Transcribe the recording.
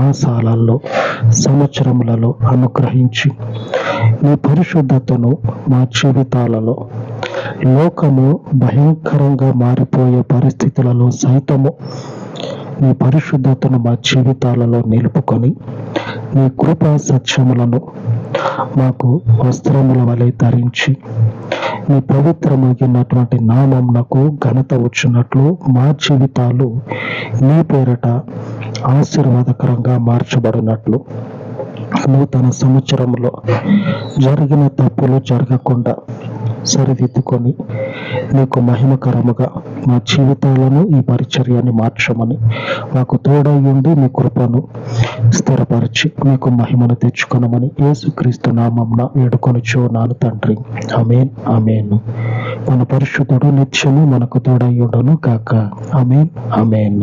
మాసాలలో సంవత్సరములలో అనుగ్రహించి. నీ పరిశుద్ధతను మా జీవితాలలో లోకము భయంకరంగా మారిపోయే పరిస్థితులలో సైతము నీ పరిశుద్ధతను మా జీవితాలలో నిలుపుకొని నీ కృపా సత్యములను మాకు వస్త్రముల వలె ధరించి నీ పవిత్రమగినటువంటి నామంనకు ఘనత వచ్చినట్లు మా జీవితాలు నీ పేరట ఆశీర్వాదకరంగా మార్చబడినట్లు నూతన సంవత్సరంలో జరిగిన తప్పులు జరగకుండా సరిదిద్దుకొని నీకు మహిమకరముగా మా జీవితాలను ఈ పరిచర్యాన్ని మార్చమని మాకు తోడయ్యుండి నీ కృపను స్థిరపరిచి నీకు మహిమను తెచ్చుకొనమని యేసుక్రీస్తు నామంన వేడుకొనుచో నాను తండ్రి. అమేన్ అమేన్ మన పరిశుద్ధుడు నిత్యము మనకు తోడయ్యుండను కాక అమేన్ అమేన్